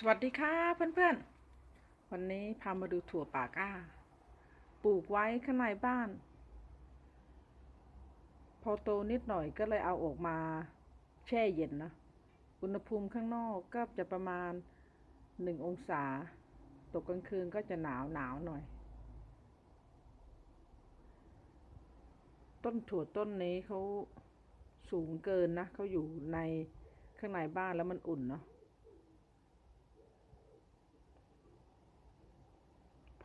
สวัสดีค่ะเพื่อนๆ วันนี้พามาดูถั่วป่าก้า ปลูกไว้ข้างในบ้าน พอโตนิดหน่อยก็เลยเอาออกมาแช่เย็นนะ อุณหภูมิข้างนอกก็จะประมาณหนึ่งองศา ตกกลางคืนก็จะหนาวหนาวหน่อย ต้นถั่วต้นนี้เขาสูงเกินนะ เขาอยู่ในข้างในบ้านแล้วมันอุ่นเนาะ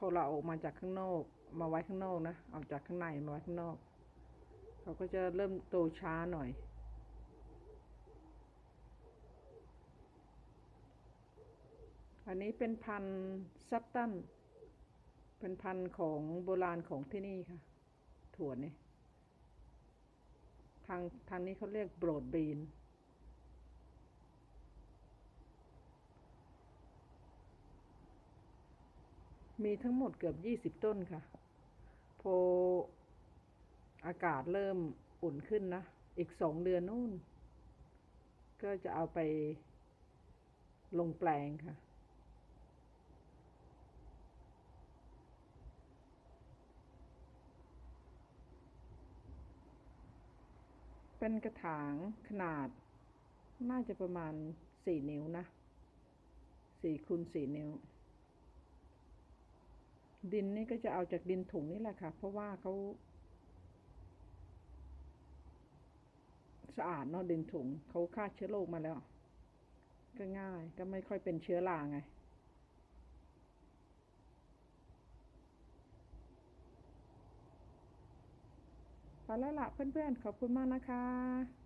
พอเราออกมาจากข้างนอก มาไว้ข้างนอกนะเอาจากข้างในมาไว้ข้างนอก เขาก็จะเริ่มโตช้าหน่อย อันนี้เป็นพันธุ์ซัตตันเป็นพันธุ์ของโบราณของที่นี่ค่ะ ถั่วนี่ทางทางนี้เขาเรียกโบรดบีน มีทั้งหมดเกือบยี่สิบต้นค่ะ พออากาศเริ่มอุ่นขึ้นนะ อีกสองเดือนนู่น ก็จะเอาไปลงแปลงค่ะ เป็นกระถางขนาด น่าจะประมาณสี่นิ้วนะสี่คูณสี่นิ้ว ดินนี่ก็จะเอาจากดินถุงนี่แหละค่ะ เพราะว่าเขาสะอาดเนาะดินถุงเขาฆ่าเชื้อโรคมาแล้ว ก็ง่ายก็ไม่ค่อยเป็นเชื้อราไงไปแล้วล่ะเพื่อนๆ ขอบคุณมากนะคะ